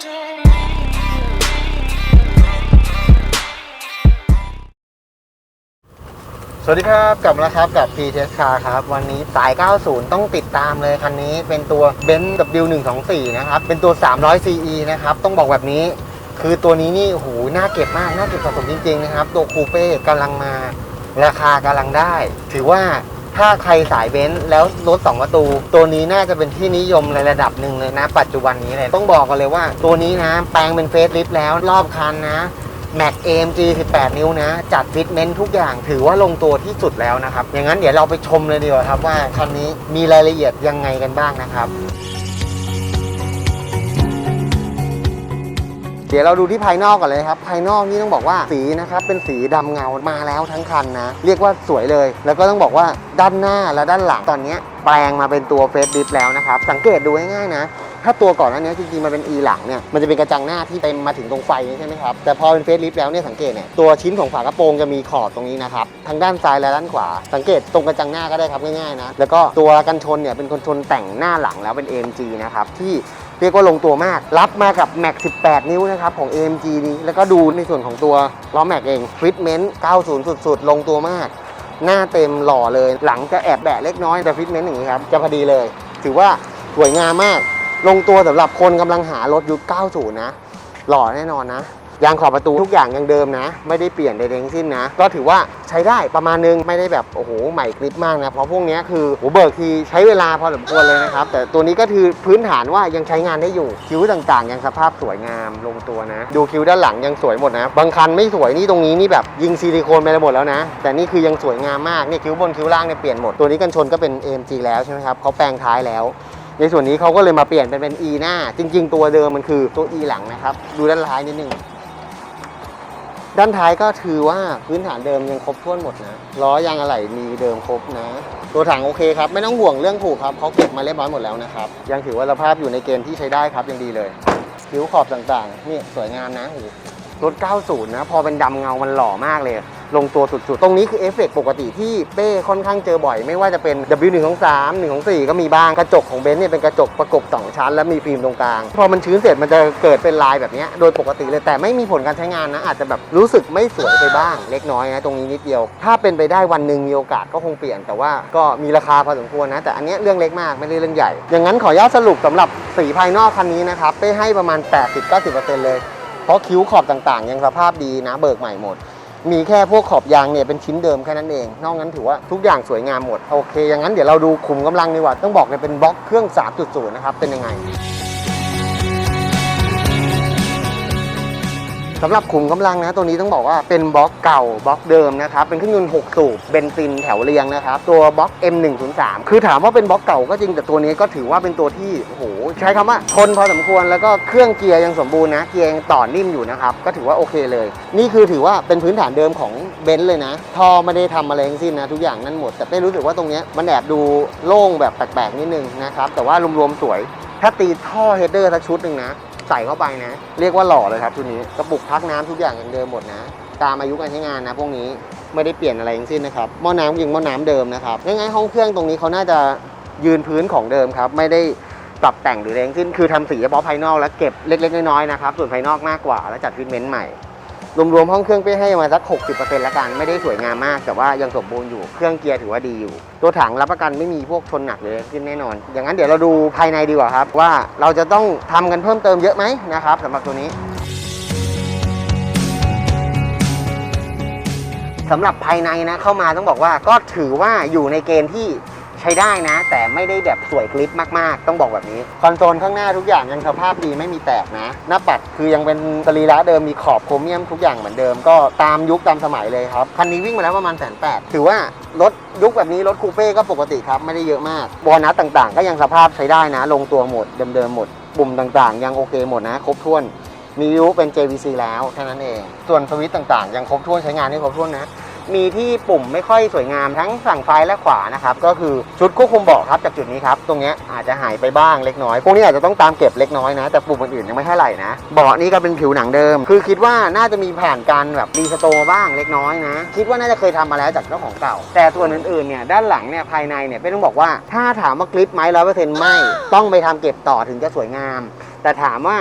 สวัสดีครับกลับมาแล้วครับกับ p t s Car ครับ วันนี้สาย 90 ต้องติดตามเลยคันนี้เป็นตัว Benz W124 นะครับ เป็นตัว 300 CE นะครับ ต้องบอกแบบนี้ คือตัวนี้นี่โอ้โหน่าเก็บมาก น่าเก็บสะสมจริง ๆ นะครับ ตัวคูเป้กำลังมาราคากำลังได้ ถือว่า ถ้าใครสายเบนซ์แล้วรถ2ประตู ตัวนี้น่าจะเป็นที่นิยมในระดับหนึ่งเลยนะ ปัจจุบันนี้เลยต้องบอกกันเลยว่า ตัวนี้นะ แปลงเป็นเฟซลิฟต์แล้วรอบคันนะแม็ก AMG 18นิ้วนะ จัดฟิตเมนต์ทุกอย่างถือว่าลงตัวที่สุดแล้วนะครับอย่างนั้นเดี๋ยวเราไปชมเลยดีกว่าครับว่าคันนี้มีรายละเอียดยังไงกันบ้างนะครับ เดี๋ยวเราดูที่ภายนอกก่อนเลยครับ ภายนอกนี่ต้องบอกว่าสีนะครับเป็นสีดำเงามาแล้วทั้งคันนะ เรียกว่าสวยเลย แล้วก็ต้องบอกว่าด้านหน้าและด้านหลังตอนนี้แปลงมาเป็นตัวเฟสดิฟแล้วนะครับ สังเกตดูง่ายๆนะถ้าตัวก่อนหน้านี้จริงๆ มันเป็น E หลังเนี่ย มันจะเป็นกระจังหน้าที่เต็มมาถึงตรงไฟใช่ไหมครับ แต่พอเป็นเฟสลิฟแล้วเนี่ยสังเกตเนี่ย ตัวชิ้นของฝากระโปรงจะมีขอบตรงนี้นะครับ ทั้งด้านซ้ายและด้านขวา สังเกตตรงกระจังหน้าก็ได้ครับง่ายๆนะ แล้วก็ตัวกันชนเนี่ยเป็นกันชนแต่งหน้าหลังแล้วเป็น AMG นะครับที่ เรียกว่าลงตัวมาก รับมากับ Mac 18 นิ้วนะครับ ของ AMG นี้แล้วก็ดูในส่วนของตัวล้อแม็กเองฟิตเมนต์90 สุดๆ ลงตัวมาก หน้าเต็มหล่อเลย หลังจะแอบแบะเล็กน้อยแต่ฟิตเมนต์อย่างนี้ครับ จะพอดีเลย ถือว่าสวยงามมาก ลงตัวสำหรับคนกำลังหารถยุค 90 นะ หล่อแน่นอนนะ ยางขอบประตูทุกอย่างยังเดิมนะ ไม่ได้เปลี่ยนใดๆทั้งสิ้นนะ ก็ถือว่าใช้ได้ประมาณนึงไม่ได้แบบโอ้โหใหม่คลิปมากนะเพราะพวกนี้คือโหเบิกทีใช้เวลาพอสมควรเลยนะครับ แต่ตัวนี้ก็คือพื้นฐานว่ายังใช้งานได้อยู่คิ้วต่างๆ ยังสภาพสวยงามลงตัวนะ ดูคิ้วด้านหลังยังสวยหมดนะ บางคันไม่สวยนี่ตรงนี้นี่แบบยิงซิลิโคนไปหมดแล้วนะ แต่นี่คือยังสวยงามมากเนี่ยคิ้วบนคิ้วล่างเนี่ยเปลี่ยนหมดตัวนี้กันชนก็เป็น AMG แล้วใช่ไหมครับเขาแปลงท้ายแล้วในส่วนนี้เขาก็เลยมาเปลี่ยนเป็นเป็น E หน้า จริง ๆ ตัวเดิมมันคือตัว E หลังนะครับ ดูด้านท้ายนิดนึง ด้านท้ายก็ถือว่าพื้นฐานเดิมยังครบถ้วนหมดนะล้อยางอะไหล่มีเดิมครบนะ ตัวถังโอเคครับ ไม่ต้องห่วงเรื่องผูกครับเขาเก็บมาเรียบร้อยหมดแล้วนะครับ ยังถือว่าสภาพอยู่ในเกณฑ์ที่ใช้ได้ครับยังดีเลยผิวขอบต่างๆ นี่สวยงามนะโอ้โหรถ 90 นะ พอเป็นดำเงา มันหล่อมากเลย ลงตัวสุดๆ ตรงนี้คือเอฟเฟกต์ปกติที่เป้ค่อนข้างเจอบ่อย ไม่ว่าจะเป็น W123 124ก็มีบ้าง กระจกของเบนซ์เนี่ยเป็นกระจกประกบ 2 ชั้น และมีฟิล์มตรงกลาง พอมันชื้นเสร็จมันจะเกิดเป็นลายแบบนี้โดยปกติเลยแต่ไม่มีผลการใช้งานนะ อาจจะแบบรู้สึกไม่สวยไปบ้าง เล็กน้อยนะตรงนี้นิดเดียว ถ้าเป็นไปได้วันหนึ่งมีโอกาสก็คงเปลี่ยน แต่ว่าก็มีราคาพอสมควรนะ แต่อันนี้เรื่องเล็กมากไม่ได้เรื่องใหญ่ อย่างนั้นขออนุญาตสรุปสำหรับสีภายนอกคันนี้นะครับเป้ให้ประมาณ 80-90%เลยเพราะคิ้วขอบต่างๆ ยังสภาพดีนะเบิกใหม่หมด มีแค่พวกขอบยางเนี่ยเป็นชิ้นเดิมแค่นั้นเอง นอกนั้นถือว่าทุกอย่างสวยงามหมด โอเคอย่างนั้นเดี๋ยวเราดูขุมกำลังดีกว่า ต้องบอกเลยเป็นบล็อกเครื่อง 3.0 นะครับ เป็นยังไง สำหรับขุมกำลังนะตัวนี้ต้องบอกว่าเป็นบล็อกเก่าบล็อกเดิมนะครับเป็นเครื่องยนต์6สูบเบนซินแถวเรียงนะครับตัวบล็อก M103 คือถามว่าเป็นบล็อกเก่าก็จริงแต่ตัวนี้ก็ถือว่าเป็นตัวที่โอ้โหใช้คำว่าทนพอสมควรแล้วก็เครื่องเกียร์ยังสมบูรณ์นะเกียร์ยังต่อนิ่มอยู่นะครับก็ถือว่าโอเคเลย นี่คือถือว่าเป็นพื้นฐานเดิมของเบนซ์เลยนะท่อไม่ได้ทำอะไรทั้งสิ้นนะทุกอย่างนั่นหมด แต่ไม่รู้สึกว่าตรงนี้มันแอบดูโล่งแบบแปลกๆนิดนึงนะครับแต่ว่ารวมๆสวย ถ้าตีท่อเฮดเดอร์สักชุดหนึ่งนะ ใส่เข้าไปนะ เรียกว่าหล่อเลยครับชุดนี้กระปุกพักน้ำทุกอย่างอย่างเดิมหมดนะ ตามอายุการใช้งานนะพวกนี้ไม่ได้เปลี่ยนอะไรทั้งสิ้นนะครับหม้อน้ำยังหม้อน้ำเดิมนะครับง่ายๆห้องเครื่องตรงนี้เขาน่าจะยืนพื้นของเดิมครับ ไม่ได้ปรับแต่งหรืออะไรทั้งสิ้นคือทำสีเฉพาะภายนอกแล้วเก็บเล็กๆน้อยๆนะครับส่วนภายนอกมากกว่าแล้วจัดฟิตเมนต์ใหม่ รวมๆห้องเครื่องไปให้มาสัก 60%ละกัน ไม่ได้สวยงามมาก แต่ว่ายังสมบูรณ์อยู่ เครื่องเกียร์ถือว่าดีอยู่ ตัวถังรับประกันไม่มีพวกชนหนักเลยขึ้นแน่นอน อย่างนั้นเดี๋ยวเราดูภายในดีกว่าครับ ว่าเราจะต้องทำกันเพิ่มเติมเยอะไหมนะครับสำหรับตัวนี้สำหรับภายในนะเข้ามาต้องบอกว่าก็ถือว่าอยู่ในเกณฑ์ที่ ใช้ได้นะ แต่ไม่ได้แบบสวยคลิปมากๆ ต้องบอกแบบนี้ คอนโซลข้างหน้าทุกอย่างยังสภาพดีไม่มีแตกนะ หน้าปัดคือยังเป็นสรีระเดิมมีขอบโครเมียมทุกอย่างเหมือนเดิมก็ตามยุคตามสมัยเลยครับ คันนี้วิ่งมาแล้วประมาณแสนแปดถือว่ารถยุคแบบนี้รถคูเป้ก็ปกติครับไม่ได้เยอะมากบอนัสต่างๆ ก็ยังสภาพใช้ได้นะ ลงตัวหมดเดิมๆหมดปุ่มต่างๆ ยังโอเคหมดนะ ครบถ้วนมีวิวเป็น JVC แล้วแค่นั้นเอง ส่วนสวิตต่างๆ ยังครบถ้วนใช้งานได้ครบถ้วนนะ มีที่ปุ่มไม่ค่อยสวยงามทั้งฝั่งซ้ายและขวานะครับก็คือชุดควบคุมเบาะครับจากจุดนี้ครับตรงนี้อาจจะหายไปบ้างเล็กน้อยพวกนี้อาจจะต้องตามเก็บเล็กน้อยนะแต่ปุ่มอื่นๆยังไม่เท่าไหร่นะเบาะนี่ก็เป็นผิวหนังเดิม คือคิดว่าน่าจะมีผ่านการแบบรีสโตบ้างเล็กน้อยนะคิดว่าน่าจะเคยทำมาแล้วจากเจ้าของเก่า แต่ส่วนอื่นๆเนี่ยด้านหลังเนี่ยภายในเนี่ยไม่ต้องบอกว่าถ้าถามว่ากริปไหมร้อยเปอร์เซ็นต์ไม่ต้องไปทำเก็บต่อถึงจะสวยงาม แต่ถามว่า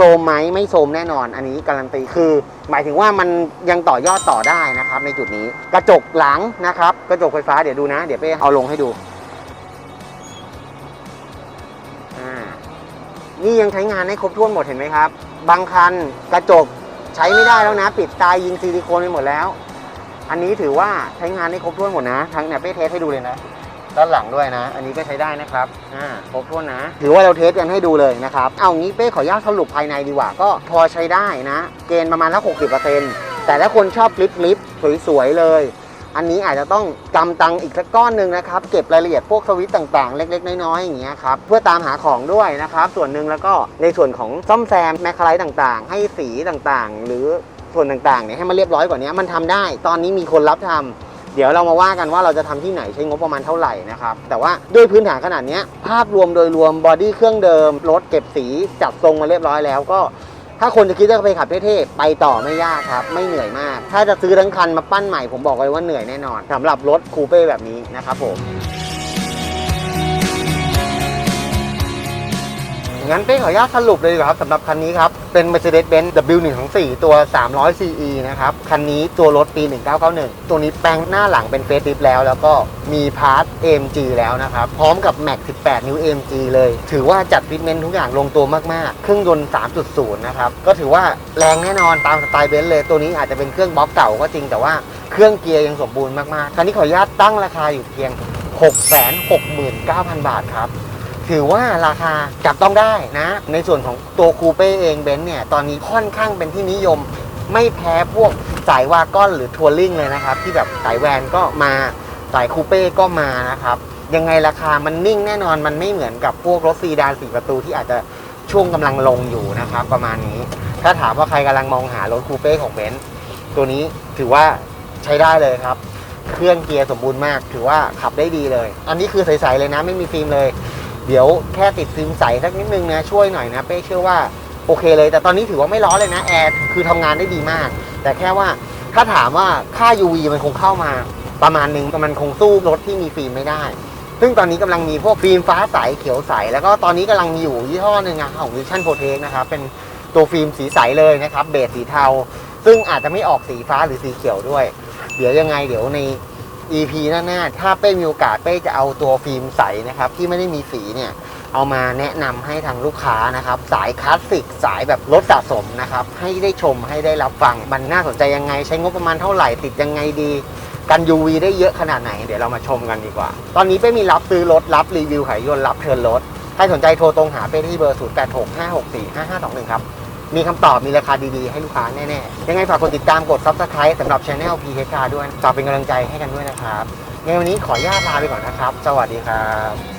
โซมไหมไม่โซมแน่นอน อันนี้การันตีคือ หมายถึงว่ามันยังต่อยอดต่อได้นะครับในจุดนี้กระจกหลังนะครับ กระจกไฟฟ้าเดี๋ยวดูนะ เดี๋ยวเป้เอาลงให้ดูอ่านี่ยังใช้งานให้ครบถ้วนหมดเห็นไหมครับ บางคันกระจกใช้ไม่ได้แล้วนะ ปิดตายยิงซิลิโคนไปหมดแล้ว อันนี้ถือว่าใช้งานได้ครบถ้วนหมดนะ ทั้งเนี่ยเป้เทสให้ดูเลยนะ ด้านหลังด้วยนะ อันนี้ก็ใช้ได้นะครับอ่าครบถ้วนนะ ถือว่าเราเทสกันให้ดูเลยนะครับ เอางี้เป้ขออนุญาตสรุปภายในดีกว่า ก็พอใช้ได้นะ เกณฑ์ประมาณสักหกสิบเปอร์เซ็นต์แต่ถ้าคนชอบคลิปลิปสวยๆเลย อันนี้อาจจะต้องกำตังอีกสักก้อนหนึ่งนะครับ เก็บรายละเอียดพวกสวิตต่างๆ เล็กๆ น้อยๆอย่างเงี้ยครับ เพื่อตามหาของด้วยนะครับ ส่วนหนึ่งแล้วก็ในส่วนของซ่อมแซมแมคคาไลท์ต่างๆ ให้สีต่างๆ หรือส่วนต่างๆเนี่ยให้มันเรียบร้อยกว่านี้มันทำได้ ตอนนี้มีคนรับทำ เดี๋ยวเรามาว่ากันว่าเราจะทำที่ไหนใช้งบประมาณเท่าไหร่นะครับ แต่ว่าด้วยพื้นฐานขนาดนี้ภาพรวมโดยรวมบอดี้เครื่องเดิมรถเก็บสีจัดทรงมาเรียบร้อยแล้วก็ถ้าคนจะคิดจะไปขับเท่ๆ ไปต่อไม่ยากครับ ไม่เหนื่อยมาก ถ้าจะซื้อทั้งคันมาปั้นใหม่ผมบอกเลยว่าเหนื่อยแน่นอนสำหรับรถคูเป้แบบนี้นะครับผม งั้นเป้ขออนุญาตสรุปเลยดีกว่าครับสำหรับคันนี้ครับ เป็น Mercedes-Benz W124 ตัว 300 CE นะครับ คันนี้ตัวรถปี 1991 ตัวนี้แปลงหน้าหลังเป็นเฟส i ิฟแล้ว แล้วก็มีพาร์ท AMG แล้วนะครับ พร้อมกับ Max 18 นิ้ว AMG เลย ถือว่าจัดฟิตเมนต์ทุกอย่างลงตัวมาก ๆ เครื่องยนต์ 3.0 นะครับ ก็ถือว่าแรงแน่นอนตามสไตล์เบนซ์เลย ตัวนี้อาจจะเป็นเครื่องบล็อกเก่าก็จริงแต่ว่าเครื่องเกียร์ยังสมบูรณ์มาก ๆ คันนี้ขออนุญาตตั้งราคาอยู่เพียง 669,000 บาทครับ ถือว่าราคาจับต้องได้นะ ในส่วนของตัวคูเป้เองเบนซ์เนี่ย ตอนนี้ค่อนข้างเป็นที่นิยม ไม่แพ้พวกสายวากอนหรือทัวริงเลยนะครับ ที่แบบสายแวนก็มาสายคูเป้ก็มานะครับ ยังไงราคามันนิ่งแน่นอนมันไม่เหมือนกับพวกรถซีดานสี่ประตูที่อาจจะช่วงกำลังลงอยู่นะครับ ประมาณนี้ ถ้าถามว่าใครกำลังมองหารถคูเป้ของเบนซ์ตัวนี้ถือว่าใช้ได้เลยครับ เครื่องเกียร์สมบูรณ์มาก ถือว่าขับได้ดีเลย อันนี้คือใสๆเลยนะไม่มีฟิล์มเลย เดี๋ยวแค่ติดฟิล์มใสสักนิดนึงนะช่วยหน่อยนะเป้เชื่อว่าโอเคเลย แต่ตอนนี้ถือว่าไม่ร้อนเลยนะแอร์คือทำงานได้ดีมาก แต่แค่ว่าถ้าถามว่าค่า UV มันคงเข้ามาประมาณนึงมันคงสู้รถที่มีฟิล์มไม่ได้ ซึ่งตอนนี้กำลังมีพวกฟิล์มฟ้าใสเขียวใส แล้วก็ตอนนี้กำลังอยู่ยี่ห้อหนึ่งอะของ Vision Protect นะครับเป็นตัวฟิล์มสีใสเลยนะครับเบสสีเทา ซึ่งอาจจะไม่ออกสีฟ้าหรือสีเขียวด้วย เดี๋ยวยังไงเดี๋ยวใน EP หน้าๆถ้าเป้มีโอกาสเป้จะเอาตัวฟิล์มใสนะครับที่ไม่ได้มีสีเนี่ยเอามาแนะนำให้ทางลูกค้านะครับสายคลาสสิกสายแบบรถสะสมนะครับให้ได้ชมให้ได้รับฟังมันน่าสนใจยังไง ใช้งบประมาณเท่าไหร่ติดยังไงดีกัน UV ได้เยอะขนาดไหน เดี๋ยวเรามาชมกันดีกว่า ตอนนี้เป้มีรับซื้อรถ รับรีวิวขายยนต์รับเทิร์นรถ ใครสนใจโทรตรงหาเป้ที่เบอร์ 0865645521 ครับ มีคำตอบมีราคาดีๆ ให้ลูกค้าแน่ๆ ยังไงฝากกดติดตามกด Subscribe สำหรับ Channel PH Car ด้วยฝากเป็นกำลังใจให้กันด้วยนะครับยังไงวันนี้ขออนุญาตลาไปก่อนนะครับ สวัสดีครับ